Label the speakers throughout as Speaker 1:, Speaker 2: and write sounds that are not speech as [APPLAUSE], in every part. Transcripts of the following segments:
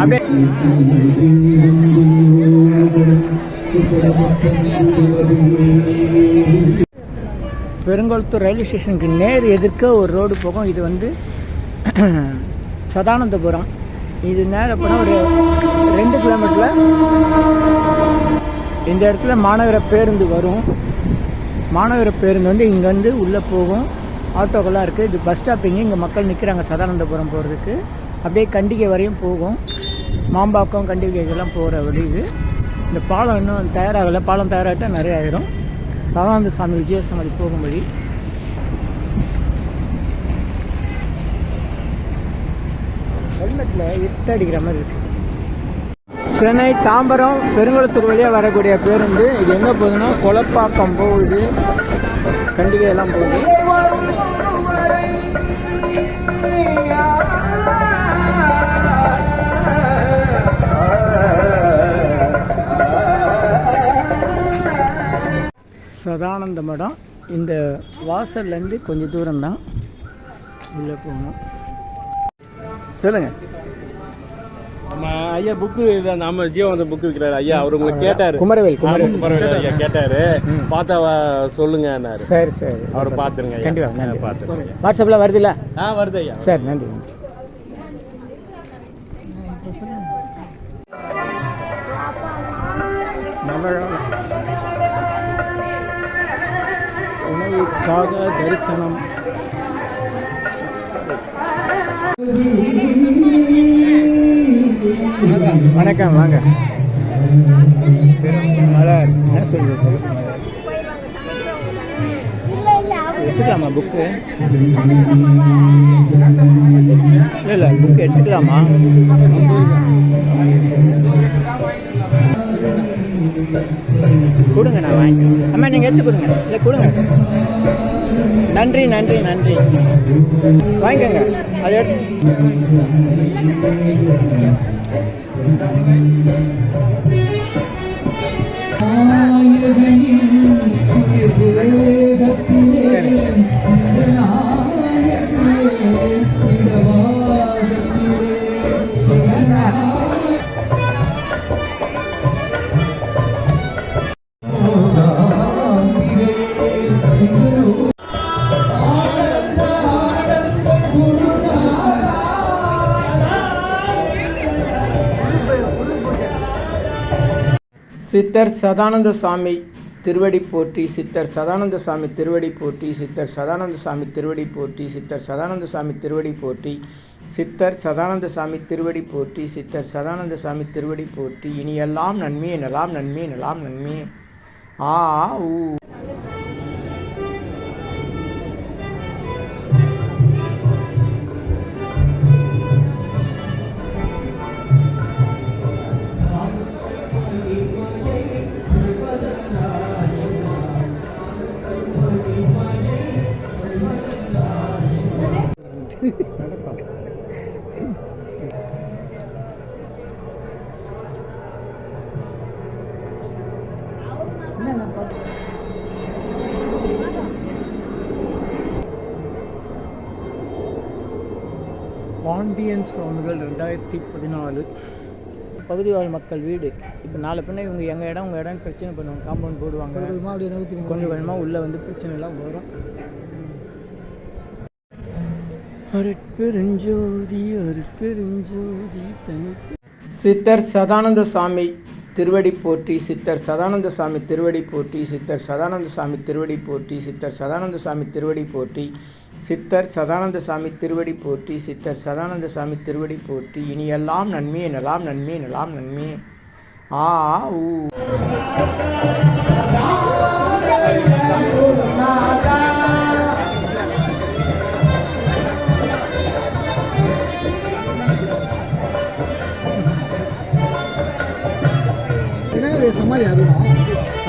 Speaker 1: அப்படியே பெருங்கொளத்தூர் ரயில்வே ஸ்டேஷனுக்கு நேர் எதிர்க்க ஒரு ரோடு போகும். இது வந்து [CLEARS THROAT] சதானந்தபுரம். இது நேர போனால் ஒரு ரெண்டு கிலோமீட்டரில் இந்த இடத்துல மாநகர பேருந்து வரும். மாநகர பேருந்து வந்து இங்கேருந்து உள்ளே போகும். ஆட்டோக்கெல்லாம் இருக்குது. இது பஸ் ஸ்டாப்பிங்க இங்கே மக்கள் நிற்கிறாங்க. சதானந்தபுரம் போகிறதுக்கு. அப்படியே கண்டிகை வரையும் போகும். மாம்பாக்கம் கண்டிகைக்கெல்லாம் போகிற வழி இது. இந்த பாலம் இன்னும் தயாராகலை. பாலம் தயாராகிட்டால் நிறைய ஆயிரும். சதானந்த சாமி விஜயசாமதி போகும் வழி. ஹெல்மெட்டில் அடிக்கிற மாதிரி இருக்குது சென்னை தாம்பரம் பெருங்குளத்தூர் வழியாக வரக்கூடிய பேருந்து. இது எங்கே போகுதுன்னா கொலப்பாக்கம் போகுது. கண்டிகை எல்லாம் போகுது. சதானந்த மடம். இந்த வாசல்லேருந்து கொஞ்சம் தூரம்தான். உள்ளே போகணும். சொல்லுங்கள்
Speaker 2: நம்ம ஐயா புக்கு நம்ம ஜீவன் வந்து புக்கு விற்கிறாரு ஐயா அவர் உங்களுக்கு கேட்டாரு.
Speaker 1: குமரவேல் குமரவேல்.
Speaker 2: குமரவேல் ஐயா கேட்டாரு. பார்த்தா வ- சொல்லுங்கன்னாரு.
Speaker 1: சரி சரி.
Speaker 2: அவர் பார்த்துருங்க.
Speaker 1: கண்டிப்பாக
Speaker 2: பார்த்துருங்க
Speaker 1: வாட்ஸ்அப்பில் வருதுல்ல?
Speaker 2: ஆ வருது ஐயா.
Speaker 1: சரி நன்றி. உணவுக்காக தரிசனம். வணக்கம் வாங்க. மழை என்ன சொல்லுங்க சொல்லுங்க எடுத்துக்கலாமா புக்கு இல்லை இல்லை புக்கு எடுத்துக்கலாமா? கொடுங்க நான் வாங்கி அம்மா நீங்கள் எடுத்து கொடுங்க. இல்லை கொடுங்க. நன்றி நன்றி நன்றி. வாங்கிக்கோங்க. அதை எடுத்து சித்தர் சதானந்த சாமி திருவடி போற்றி சித்தர் சதானந்த சாமி திருவடி போற்றி சித்தர் சதானந்த சாமி திருவடி போற்றி சித்தர் சதானந்த சாமி திருவடி போற்றி சித்தர் சதானந்த சாமி திருவடி போற்றி சித்தர் சதானந்த சாமி திருவடி போற்றி. இனியெல்லாம் நன்மையே நலாம் நன்மையே நலாம் நன்மையே. ஆ ஊ. பாண்டியன் சவுண்டுகள் ரெண்டாயிரத்தி பதினாலு. பகுதி வாழ் மக்கள் வீடு. இப்போ நாலு பின்ன இவங்க எங்கள் இடம் உங்கள் இடம் பிரச்சனை பண்ணுவாங்க காம்பவுண்ட் போடுவாங்க. கொஞ்சம் கொஞ்சமாக உள்ளே வந்து பிரச்சனை எல்லாம் வரும். அருட்பெருஞ்சோதி அருட்பெருஞ்சோதி தனி சித்தர் சதானந்த சாமி திருவடி போற்றி சித்தர் சதானந்த சாமி திருவடி போற்றி சித்தர் சதானந்த சாமி திருவடி போற்றி சித்தர் சதானந்த சாமி திருவடி போற்றி சித்தர் சதானந்த சாமி திருவடி போற்றி சித்தர் சதானந்த சாமி திருவடி போற்றி. இனியெல்லாம் நன்மையே நலாம் நன்மையே நலாம் நன்மையே ஆ ஊ.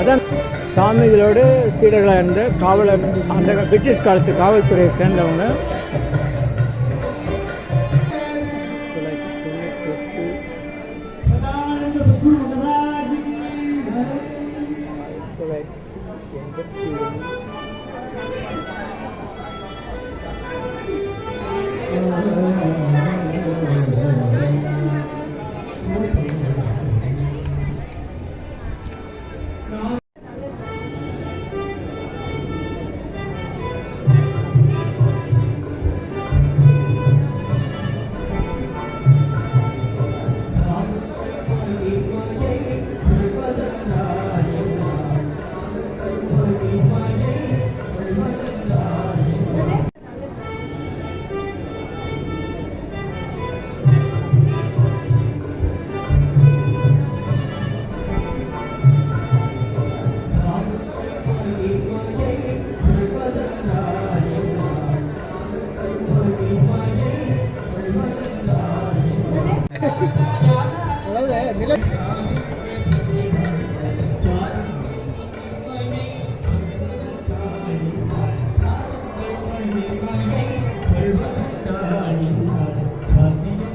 Speaker 1: அதான் சாமிகளோடு சீடர்களாக இருந்த காவலர் அந்த பிரிட்டிஷ் காலத்து காவல்துறையை சேர்ந்தவங்க.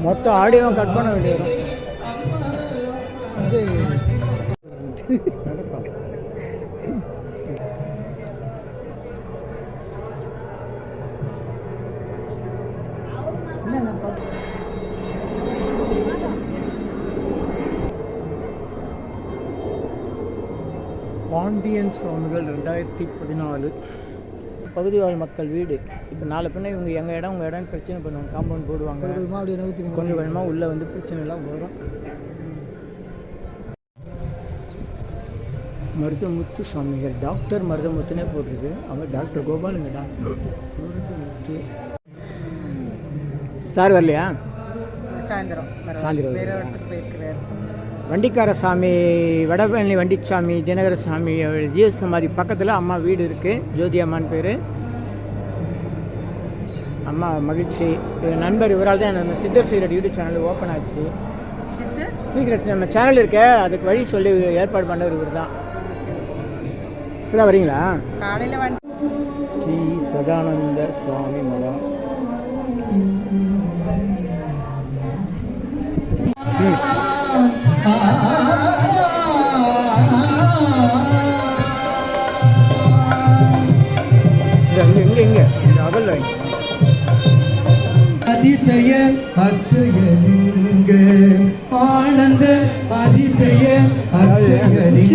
Speaker 1: மொத்தம் ஆடியோ கட் பண்ண வேண்டியது பாண்டியன் சவுண்டுகள் ரெண்டாயிரத்தி பதினாலு. பகுதி வாழ் மக்கள் வீடு. இப்போ நாலு பின்ன இவங்க எங்கள் இடம் உங்கள் இடம் பிரச்சனை பண்ணுவாங்க. காம்பவுண்ட் போடுவாங்க. கொஞ்சம் கொஞ்சமாக உள்ளே வந்து பிரச்சனை எல்லாம் வரும். மருதமுத்து சுவாமிகள் டாக்டர் மருதமுத்துனே போட்டிருக்கு. அவர் டாக்டர் கோபாலுங்க டாக்டர் மருதமுத்து. சார் வரலையா?
Speaker 3: சாயந்தரம்.
Speaker 1: சாயந்தரம் வண்டிக்கார சாமி வடபழனி வண்டிச்சாமி தினகர சாமி ஜிஎஸ் சமாதி பக்கத்தில் அம்மா வீடு இருக்குது ஜோதி அம்மான் பேர். அம்மா மகிழ்ச்சி. நண்பர் இவரால் தான் நம்ம சித்தர் சீரட் யூடியூப் சேனல் ஓப்பன் ஆச்சு. சீக்கிரம் நம்ம சேனல் இருக்கே. அதுக்கு வழி சொல்லி ஏற்பாடு பண்ணவர் இவர் தான். இப்போதான் வரீங்களா? ஸ்ரீ சதானந்த சுவாமி மடம்.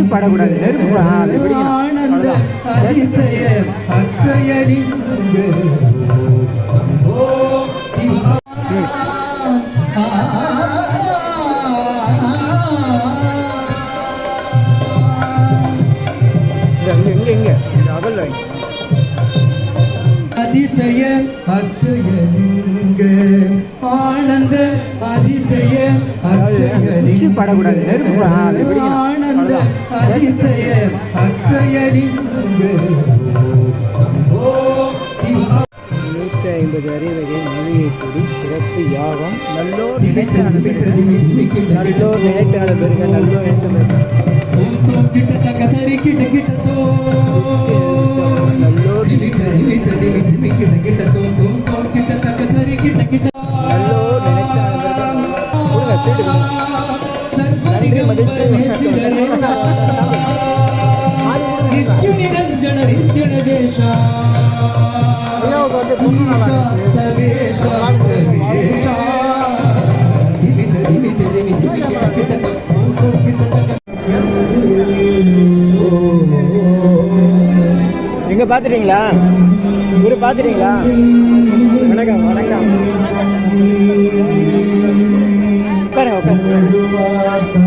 Speaker 1: படக்கூடாது. நெருப்பு.
Speaker 4: ஆனந்த. அதிசய
Speaker 1: line.
Speaker 4: அதிசய அச்சயலிங்க ஆனந்த அதிசய
Speaker 1: மிக்ஸி படக்கூடாது. நெருப்பு.
Speaker 4: ஆனந்த. அதிசய சிவ
Speaker 1: நூற்றி ஐம்பது அறிவகை மொழியை கூடி சிறப்பு யாகம். நல்லோர் நினைத்த நல்லோர் நினைத்த பெருக நல்லோர் நல்லோர் நினைத்த கொடுங்க சீட்டு கொடுங்க
Speaker 4: சர்வதிகம்பரமே
Speaker 1: எங்க பாத்துட்டீங்களா? இவரு பாத்துட்டீங்களா? வணக்கம் வணக்கம். உட்காருங்க உட்காருங்க.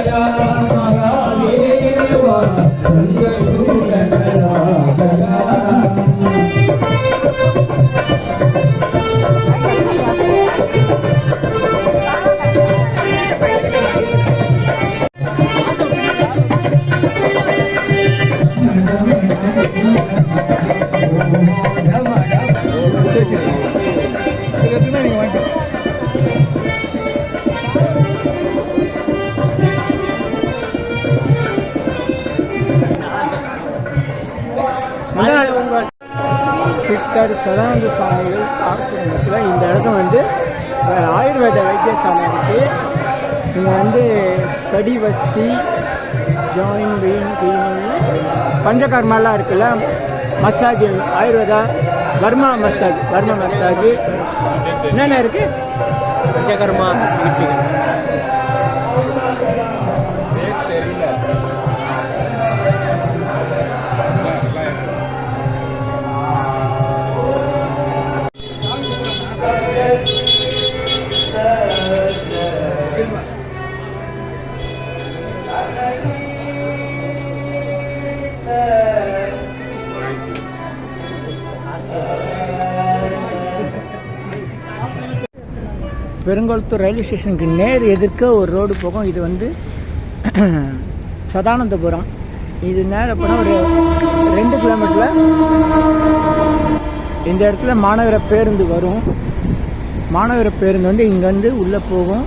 Speaker 1: சித்தர் சதானந்த சுவாமிகள் ஆசிரமத்தில் இந்த இடத்த வந்து ஆயுர்வேத வைத்தியசாலை இருக்குது இங்கே வந்து kati vasti joint vein cleaning பஞ்சகர்மெல்லாம் இருக்குல்ல? Massage Ayurveda varma massage varma massage என்னென்ன இருக்குது
Speaker 2: பஞ்சகர்மா சிகிச்சைகள்
Speaker 1: பெருங்கொளத்தூர் ரயில்வே ஸ்டேஷனுக்கு நேர் எதிர்க்க ஒரு ரோடு போகும். இது வந்து [CLEARS THROAT] சதானந்தபுரம். இது நேரம் போனால் ஒரு ரெண்டு கிலோமீட்டரில் இந்த இடத்துல மாநகர பேருந்து வரும். மாநகர பேருந்து வந்து இங்கேருந்து உள்ளே போகும்.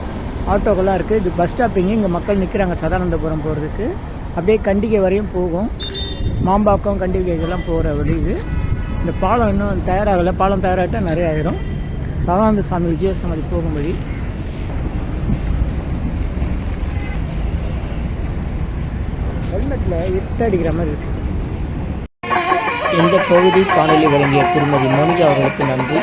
Speaker 1: ஆட்டோக்கெல்லாம் இருக்குது. இது பஸ் ஸ்டாப்பிங்கு இங்கே மக்கள் நிற்கிறாங்க சதானந்தபுரம் போகிறதுக்கு. அப்படியே கண்டிகை வரையும் போகும். மாம்பாக்கம் கண்டிகை இதெல்லாம் போகிற வழி இது. இந்த பாலம் இன்னும் தயாராகலை. பாலம் தயாராகிட்டால் நிறைய ஆயிரும். சதானந்த சாமி விஜயசமாதி போகும் வழி ஹெல்மெட்டில் இருட்டடிக்கிற மாதிரி இருக்கு. இந்த பகுதி காணொலி வழங்கிய திருமதி மோனிகா அவர்களுக்கு நன்றி.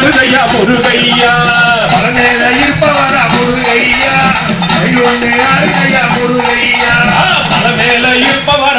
Speaker 5: ஆடுதையா முருகையா? மலமேல இருப்பவர முருகையா? மயிலொன்று ஆடுதையா முருகையா? மலமேல இருப்பவரா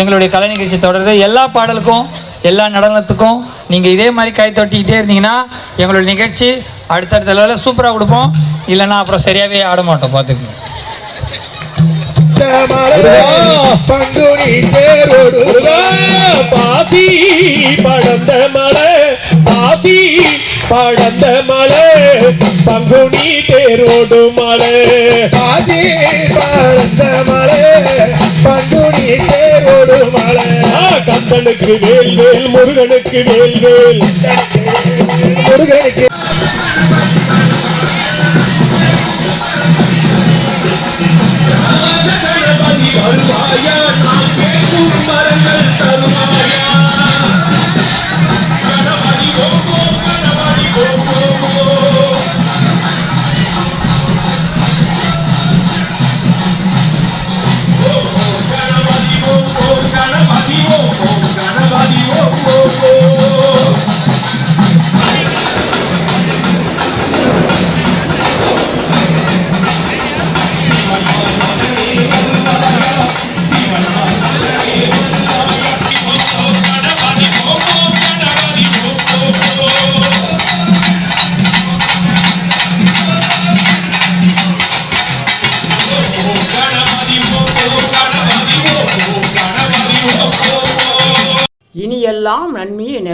Speaker 6: எங்களுடைய கலை நிகழ்ச்சி தொடருது. எல்லா பாடலுக்கும் எல்லா நடனத்துக்கும் நீங்கள் இதே மாதிரி கை தொட்டிக்கிட்டே இருந்தீங்கன்னா எங்களுடைய நிகழ்ச்சி அடுத்தடுத்த லெவலில் சூப்பராக கொடுப்போம். இல்லைன்னா அப்புறம் சரியாகவே ஆட மாட்டோம். பார்த்துக்கோங்க.
Speaker 5: பங்குனி தேரோடு பாசி படந்த மலை பாசி படந்த மலை பங்குனி தேரோடு மலை பாசி படந்த மலை பங்குனி தேரோடு மலை கந்தனுக்கு வேல் வேல் முருகனுக்கு வேல் வேல் முருகனுக்கு